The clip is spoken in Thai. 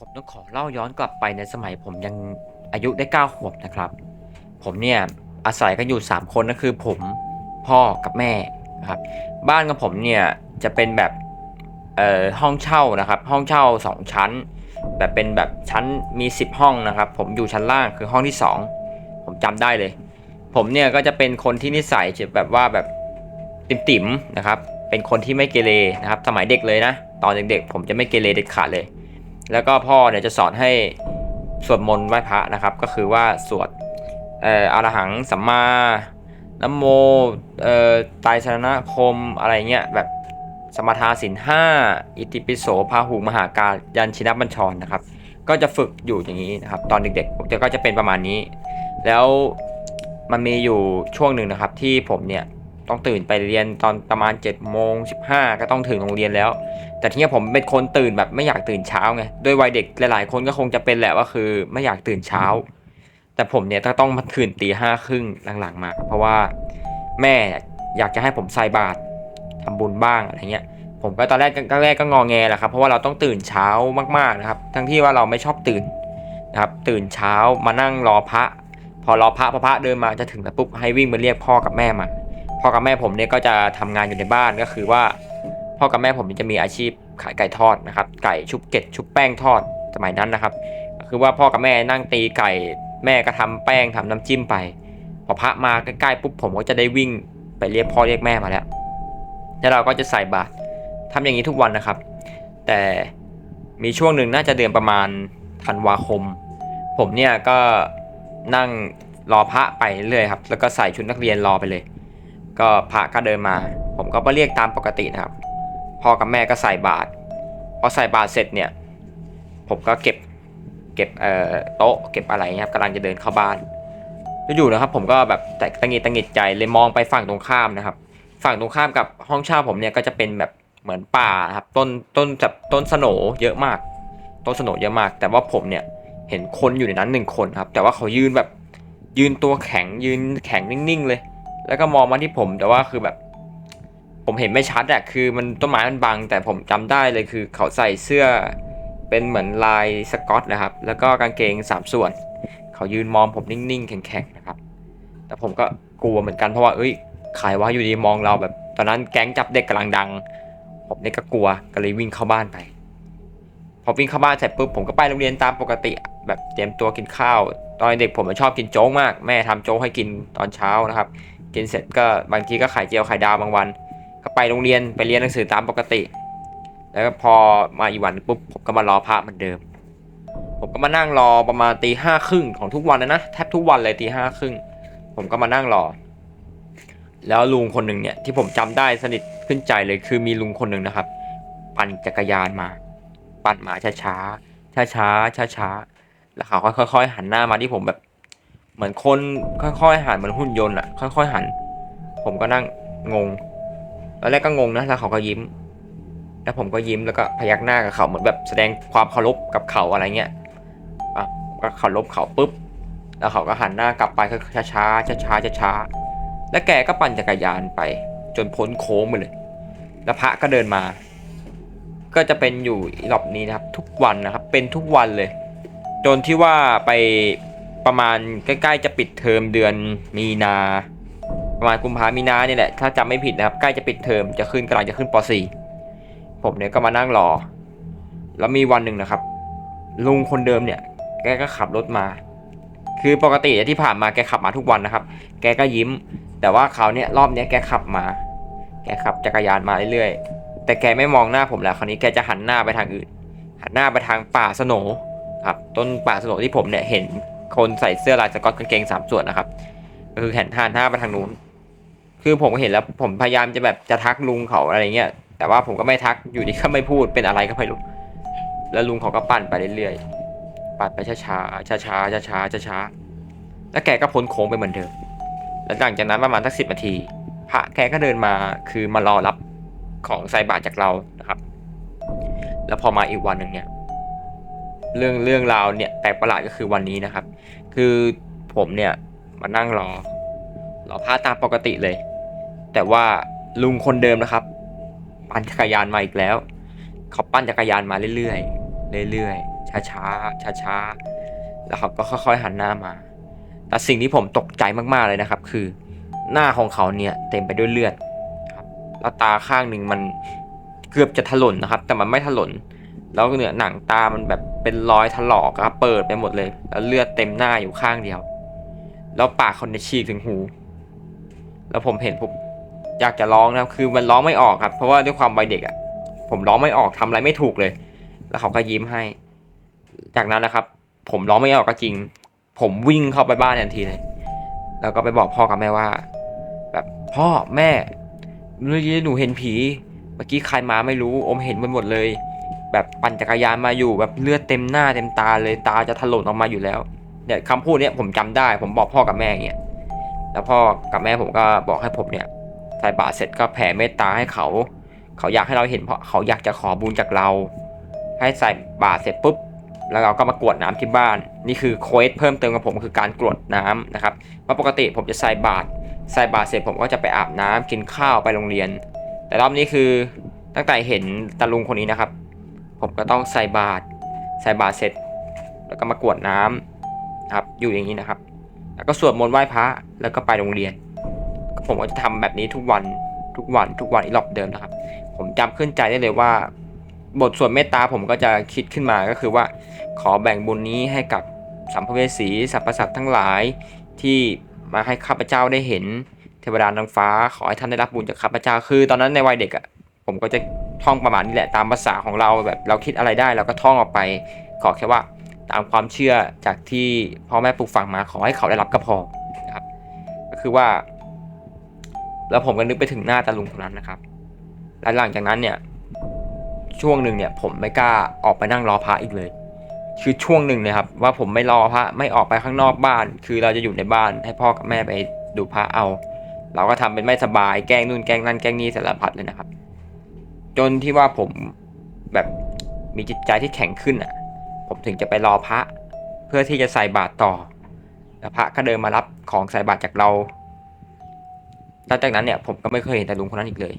ผมต้องขอเล่าย้อนกลับไปในสมัยผมยังอายุได้ 9 ขวบนะครับ ผมเนี่ยอาศัยกันอยู่ 3 คนก็คือผมพ่อกับแม่ครับบ้านของผมเนี่ยจะเป็นแบบเอ่อห้องเช่านะครับ ห้องเช่า 2 ชั้น แบบเป็นแบบชั้นมี 10 ห้องนะครับ ผมอยู่ชั้นล่างคือห้องที่ 2 ผมจำได้เลย ผมเนี่ยก็จะเป็นคนที่นิสัยจะแบบว่าแบบติ๋มๆนะครับ เป็นคนที่ไม่เกเรนะครับ สมัยเด็กเลยนะ ตอนเด็กๆผมจะไม่เกเรเด็ดขาดเลย แล้วก็พ่อเนี่ยจะสอนให้สวดมนต์ไหว้พระนะครับ ก็คือว่าสวดเอ่ออรหังสัมมานโมเอ่อไตรสรณคมอะไรเงี้ยแบบสมทาสินห้าอิติปิโสพาหุมหาการยันชินบัญชรนะครับ ก็จะฝึกอยู่อย่างนี้นะครับ ตอนเด็กๆจะก็จะเป็นประมาณนี้ แล้วมันมีอยู่ช่วงหนึ่งนะครับที่ผมเนี่ย ต้องตื่นไปเรียนตอนประมาณ7จ็ดโมงสิก็ต้องถึงโรงเรียนแล้ว แต่ทีนี้ผมเป็นคนตื่นแบบไม่อยากตื่นเช้าไงด้วยวัยเด็กหลาย ๆ คนก็คงจะเป็นแหละว่าคือไม่อยากตื่นเช้า แต่ผมเนี่ยต้องมาตื่นตีห้าครึ่งหลังๆมา เพราะว่าแม่อยากจะให้ผมใส่บาตรทำบุญบ้างอะไรเงี้ยผมก็ตอนแรกก็แรกก็งอแงแหละครับเพราะว่าเราต้องตื่นเช้ามากๆนะครับ ทั้งที่ว่าเราไม่ชอบตื่นนะครับตื่นเช้ามานั่งรอพระ พอรอพระพอพระเดินมาจะถึงแล้วปุ๊บให้วิ่งมาเรียกพ่อกับแม่มา พ่อกับแม่ผมเนี่ยก็จะทำงานอยู่ในบ้านก็คือว่า พ่อกับแม่ผมจะมีอาชีพขายไก่ทอดนะครับ ไก่ชุบเกล็ดชุบแป้งทอดสมัยนั้นนะครับ คือว่าพ่อกับแม่นั่งตีไก่แม่ก็ทำแป้งทำน้ำจิ้มไป พอพระมาใกล้ๆปุ๊บผมก็จะได้วิ่งไปเรียกพ่อเรียกแม่มาแล้วแล้วเราก็จะใส่บาตรทำอย่างนี้ทุกวันนะครับ แต่มีช่วงหนึ่งน่าจะเดือนประมาณธันวาคม ผมเนี่ยก็นั่งรอพระไปเรื่อยครับ แล้วก็ใส่ชุดนักเรียนรอไปเลย ก็พระก็เดินมา ผมก็มาเรียกตามปกตินะครับ พ่อกับแม่ก็ใส่บาตรพอใส่บาตรเสร็จเนี่ย ผมก็เก็บเก็บเอ่อโต๊ะเก็บอะไรเงี้ยครับกำลังจะเดินเข้าบ้านอยู่ๆนะครับ ผมก็แบบแต่ตังหงิดตังหงิดใจเลยมองไปฝั่งตรงข้ามนะครับ ฝั่งตรงข้ามกับห้องเช่าผมเนี่ยก็จะเป็นแบบเหมือนป่าครับต้นต้นจับต้นสโนเยอะมาก ต้นสโนเยอะมาก แต่ว่าผมเนี่ยเห็นคนอยู่ในนั้นหนึ่งคนครับ แต่ว่าเขายืนแบบยืนตัวแข็งยืนแข็งนิ่งๆเลย แล้วก็มองมาที่ผมแต่ว่าคือแบบ ผมเห็นไม่ชัดอะคือมันต้นไม้มันบัง แต่ผมจำได้เลยคือเขาใส่เสื้อเป็นเหมือนลายสกอตนะครับ แล้วก็กางเกงสามส่วน เขายืนมองผมนิ่งๆ แข็งๆนะครับ แต่ผมก็กลัวเหมือนกันเพราะว่าเอ้ยใครว่าอยู่ดีมองเราแบบ ตอนนั้นแก๊งจับเด็กกำลังดัง ผมเนี่ยก็กลัวก็เลยวิ่งเข้าบ้านไป พอวิ่งเข้าบ้านเสร็จปุ๊บผมก็ไปโรงเรียนตามปกติ แบบเตรียมตัวกินข้าว ตอนเด็กผมชอบกินโจ๊กมาก แม่ทำโจ๊กให้กินตอนเช้านะครับ กินเสร็จก็บางทีก็ไข่เจียวไข่ดาวบางวัน ก็ไปโรงเรียนไปเรียนหนังสือตามปกติ แล้วก็พอมาอีกวันปุ๊บผมก็มารอพระเหมือนเดิม ผมก็มานั่งรอประมาณตีห้าครึ่งของทุกวันเลยนะแทบทุกวันเลยตีห้าครึ่งผมก็มานั่งรอ แล้วลุงคนหนึ่งเนี่ยที่ผมจำได้สนิทขึ้นใจเลยคือมีลุงคนหนึ่งนะครับ ปั่นจักรยานมา ปั่นมาช้าช้าช้าช้าช้าช้าแล้วเขาค่อยๆหันหน้ามาที่ผมแบบ เหมือนคนค่อยๆหันเหมือนหุ่นยนต์อะค่อยๆหัน ผมก็นั่งงงตอนแรกก็งงนะแล้วเขาก็ยิ้ม แล้วผมก็ยิ้มแล้วก็พยักหน้ากับเขาเหมือนแบบแสดงความเคารพกับเขาอะไรเงี้ยอะก็เคารพเขาปุ๊บ แล้วเขาก็หันหน้ากลับไปช้าช้าช้าช้าช้าช้าๆแล้วแกก็ปั่นจักรยานไป จนพ้นโค้งไปเลย แล้วพระก็เดินมา ก็จะเป็นอยู่รอบนี้นะครับ ทุกวันนะครับ เป็นทุกวันเลย จนที่ว่าไป ประมาณใกล้ๆจะปิดเทอมเดือนมีนา ประมาณกุมภามีนาเนี่ยแหละถ้าจำไม่ผิดนะครับใกล้จะปิดเทอมจะขึ้นกำลังจะขึ้นป .4 ผมเนี่ยก็มานั่งรอ แล้วมีวันหนึ่งนะครับ ลุงคนเดิมเนี่ย แกก็ขับรถมา คือปกติที่ผ่านมาแกขับมาทุกวันนะครับ แกก็ยิ้ม แต่ว่าคราวเนี้ยรอบเนี้ยแกขับมา แกขับจักรยานมาเรื่อยๆ แต่แกไม่มองหน้าผมแล้วคราวนี้แกจะหันหน้าไปทางอื่น หันหน้าไปทางป่าสนครับต้นป่าสนที่ผมเนี่ยเห็น คนใส่เสื้อลายสก๊อตกางเกงสามส่วนนะครับคือหันหันหน้าไปทางนู้น คือผมก็เห็นแล้วผมพยายามจะแบบจะทักลุงเขาอะไรเงี้ย แต่ว่าผมก็ไม่ทักอยู่ดีก็ไม่พูดเป็นอะไรก็ไม่รู้แล้วลุงเขาก็ปั่นไปเรื่อยๆ ปั่นไปช้าๆ ช้าๆ ช้าๆ ช้าๆ แล้วแกก็พ้นโค้งไปเหมือนเดิม แล้วหลังจากนั้นประมาณสักสิบนาที พระแกก็เดินมาคือมารอรับของใส่บาตรจากเรานะครับ แล้วพอมาอีกวันหนึ่งเนี่ย เรื่องเรื่องราวเนี่ยแปลกประหลาดก็คือวันนี้นะครับ คือผมเนี่ยมานั่งรอรอพระตามปกติเลย แต่ว่าลุงคนเดิมนะครับ ปั่นจักรยานมาอีกแล้วเขาปั่นจักรยานมาเรื่อยๆเรื่อยช้าช้าช้าช้าๆแล้วเขาก็ค่อยๆหันหน้ามา แต่สิ่งที่ผมตกใจมากๆเลยนะครับ คือหน้าของเขาเนี่ยเต็มไปด้วยเลือดครับแล้วตาข้างหนึ่งมันเกือบจะถลนนะครับ แต่มันไม่ถลน แล้วเนี่ยหนังตามันแบบเป็นรอยถลอกครับ เปิดไปหมดเลย แล้วเลือดเต็มหน้าอยู่ข้างเดียว แล้วปากเขาเนี่ยฉีกถึงหู แล้วผมเห็นผมอยากจะร้องนะครับคือมันร้องไม่ออกครับ เพราะว่าด้วยความวัยเด็กอะ่ะ ผมร้องไม่ออกทำอะไรไม่ถูกเลย แล้วเขาก็ยิ้มให้ จากนั้นนะครับ ผมร้องไม่ออกก็จริง ผมวิ่งเข้าไปบ้านทันทีเลย แล้วก็ไปบอกพ่อกับแม่ว่า แบบพ่อแม่เมื่อกี้หนูเห็นผี เมื่อกี้ใครมาไม่รู้ อมเห็นไปหมดเลย แบบปั่นจักรยานมาอยู่แบบเลือดเต็มหน้าเต็มตาเลยตาจะถลนออกมาอยู่แล้วเนี่ยคำพูดเนี้ยผมจำได้ผมบอกพ่อกับแม่เงี้ยแล้วพ่อกับแม่ผมก็บอกให้ผมเนี่ยใส่บาตรเสร็จก็แผ่เมตตาให้เขา เขาอยากให้เราเห็นเพราะเขาอยากจะขอบุญจากเรา ให้ใส่บาตรเสร็จปุ๊บแล้วเราก็มากรวดน้ำที่บ้าน นี่คือโค้ดเพิ่มเติมกับผมคือการกรวดน้ำนะครับเพราะปกติผมจะใส่บาตรใส่บาตรเสร็จผมก็จะไปอาบน้ำกินข้าวไปโรงเรียน แต่รอบนี้คือตั้งแต่เห็นตาลุงคนนี้นะครับ ผมก็ต้องใส่บาตรใส่บาตรเสร็จ แล้วก็มากรวดน้ำนะครับอยู่อย่างนี้นะครับ แล้วก็สวดมนต์ไหว้พระแล้วก็ไปโรงเรียน ผมก็จะทำแบบนี้ทุกวันทุกวันทุกวันอีกรอบเดิมนะครับ ผมจำขึ้นใจได้เลยว่า บทสวดเมตตาผมก็จะคิดขึ้นมาก็คือว่า ขอแบ่งบุญนี้ให้กับสัมภเวสีสรรพสัตว์ทั้งหลายที่มาให้ข้าพเจ้าได้เห็นเทวดานางฟ้า ขอให้ท่านได้รับบุญจากข้าพเจ้าคือ ตอนนั้นในวัยเด็กอะ่ะผมก็จะ ท่องประมาณนี้แหละตามภาษาของเราแบบเราคิดอะไรได้เราก็ท่องออกไป ขอแค่ว่าตามความเชื่อจากที่พ่อแม่ปลูกฝังมาขอให้เขาได้รับก็พอนะครับ ก็คือว่า แล้วผมก็นึกไปถึงหน้าตาลุงคนนั้นนะครับและหลังจากนั้นเนี่ยช่วงหนึ่งเนี่ยผมไม่กล้าออกไปนั่งรอพระอีกเลย คือช่วงหนึ่งเลยครับ ว่าผมไม่รอพระไม่ออกไปข้างนอกบ้าน คือเราจะอยู่ในบ้านให้พ่อกับแม่ไปดูพระเอา เราก็ทำเป็นไม่สบายแกล้งนู่นแกล้งนั่นแกล้งนี่สารพัดเลยนะครับ จนที่ว่าผมแบบมีจิตใจที่แข็งขึ้นอะ ผมถึงจะไปรอพระ เพื่อที่จะใส่บาตรต่อแล้วพระก็เดินมารับของใส่บาตรจากเราหลังจากนั้นเนี่ยผมก็ไม่เคยเห็นแต่ลุงคนนั้นอีกเลย